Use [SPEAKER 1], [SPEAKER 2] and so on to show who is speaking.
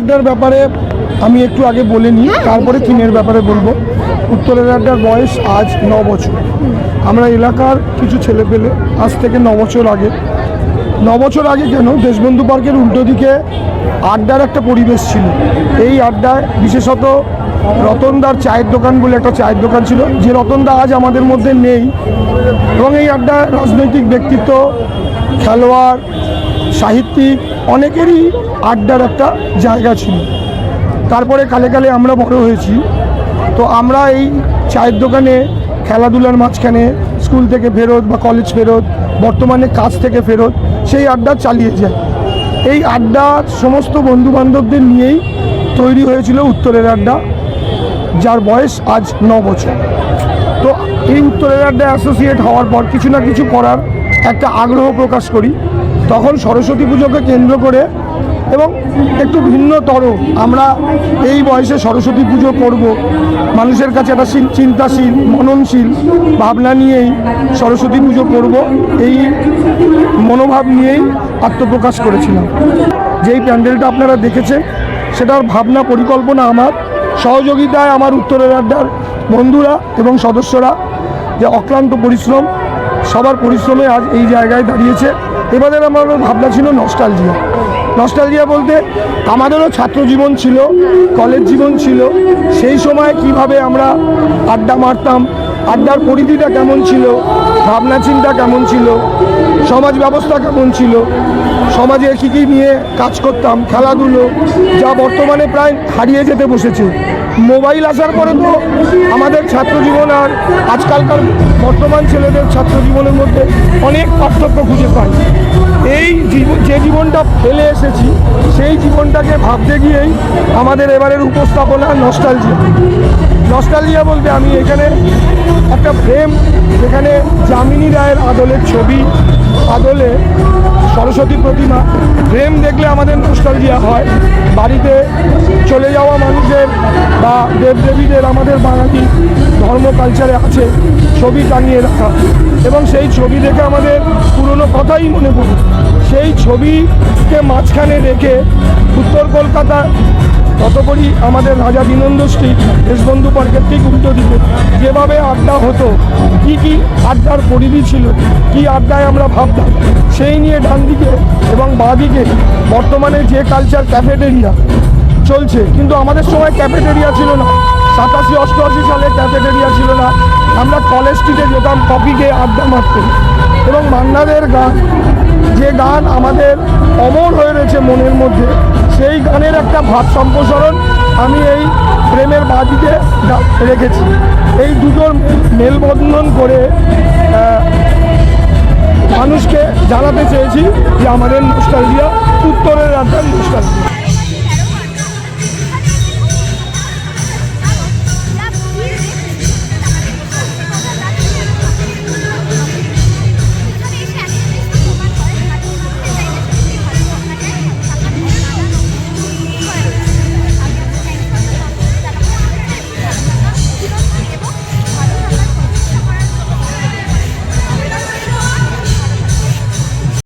[SPEAKER 1] আড্ডার ব্যাপারে আমি একটু আগে বলে নিই তারপরে থিমের ব্যাপারে বলব। উত্তরের আড্ডার বয়স আজ ন বছর। আমরা এলাকার কিছু ছেলে পেলে আজ থেকে ন বছর আগে ন বছর আগে কেন দেশবন্ধু পার্কের উল্টো দিকে আড্ডার একটা পরিবেশ ছিল। এই আড্ডায় বিশেষত রতনদার চায়ের দোকান বলে একটা চায়ের দোকান ছিল যে রতনদা আজ আমাদের মধ্যে নেই। এবং এই আড্ডায় রাজনৈতিক ব্যক্তিত্ব খেলোয়াড় সাহিত্যিক অনেকেরই আড্ডার একটা জায়গা ছিল। তারপরে কালে কালে আমরা বড় হয়েছি। তো আমরা এই চায়ের দোকানে খেলাধুলার মাঝখানে স্কুল থেকে ফেরত বা কলেজ ফেরত, বর্তমানে কাজ থেকে ফেরত সেই আড্ডা চালিয়ে যায় এই আড্ডা সমস্ত বন্ধু বান্ধবদের নিয়েই তৈরি হয়েছিল উত্তরের আড্ডা, যার বয়স আজ ন বছর। তো এই উত্তরের আড্ডা অ্যাসোসিয়েট হওয়ার পর কিছু না কিছু করার একটা আগ্রহ প্রকাশ করি। তখন সরস্বতী পুজোকে কেন্দ্র করে এবং একটু ভিন্নতর আমরা এই বয়সে সরস্বতী পুজো করব। মানুষের কাছে একটা চিন্তাশীল, মননশীল ভাবনা নিয়েই সরস্বতী পুজো করব। এই মনোভাব নিয়েই আত্মপ্রকাশ করেছিলাম। যেই প্যান্ডেলটা আপনারা দেখেছেন, সেটার ভাবনা পরিকল্পনা আমার, সহযোগিতায় আমার উত্তরের আড্ডার বন্ধুরা এবং সদস্যরা যে অক্লান্ত পরিশ্রম সবার পরিশ্রমে আজ এই জায়গায় দাঁড়িয়েছে। এবারে আমার ভাবনা ছিল নস্টালজিয়া নস্টালজিয়া বলতে আমাদেরও ছাত্র জীবন ছিল কলেজ জীবন ছিল। সেই সময় কীভাবে আমরা আড্ডা মারতাম আড্ডার পরিধিটা কেমন ছিল? ভাবনা চিন্তা কেমন ছিল? সমাজ ব্যবস্থা কেমন ছিল? সমাজে কী কী নিয়ে কাজ করতাম? খেলাধুলো? যা বর্তমানে প্রায় হারিয়ে যেতে বসেছে। মোবাইল আসার পরে তো আমাদের ছাত্র জীবন আর আজকালকার বর্তমান ছেলেদের ছাত্র জীবনের মধ্যে অনেক পার্থক্য খুঁজে পাই। এই যে জীবনটা ফেলে এসেছি, সেই জীবনটাকে ভাবতে গিয়েই আমাদের এবারের উপস্থাপনা নস্টালজিয়া নস্টালজিয়া বলতে আমি এখানে একটা ফ্রেম যেখানে যামিনী রায়ের আদলের ছবি, আদলে সরস্বতী প্রতিমা ফ্রেম দেখলে আমাদের নস্টালজিয়া হয়। বাড়িতে চলে যাওয়া মানুষের বা দেবদেবীদের আমাদের বাঙালি ধর্ম কালচারে আছে, ছবি টাঙিয়ে রাখা। এবং সেই ছবি দেখে আমাদের পুরনো কথাই মনে পড়ে। সেই ছবিকে মাঝখানে রেখে উত্তর কলকাতা ততপরই আমাদের রাজা বিনন্দ স্ট্রিট দেশবন্ধু পার্কের ঠিক উল্টো দিকে যেভাবে আড্ডা হতো, কি কি আড্ডার পরিধি ছিল, কি আড্ডায় আমরা ভাবতাম, সেই নিয়ে ডান দিকে এবং বাঁ দিকে বর্তমানে যে কালচার ক্যাফেটেরিয়া চলছে, কিন্তু আমাদের সময় ক্যাফেটেরিয়া ছিল না। সাতাশি অষ্টআশি সালে ক্যাফেটেরিয়া ছিল না। আমরা কলেজ স্ট্রিটে যেতাম খেয়ে আড্ডা মারতে এবং মান্নাদের গান, যে গান আমাদের অমর হয়ে রয়েছে মনের মধ্যে সেই গানের একটা ভাব সম্প্রসারণ আমি এই প্রেমের বাদিতে গা- রেখেছি। এই দুটোর মেলবন্ধন করে মানুষকে জানাতে চেয়েছি যে আমাদের নস্টালজিয়া উত্তর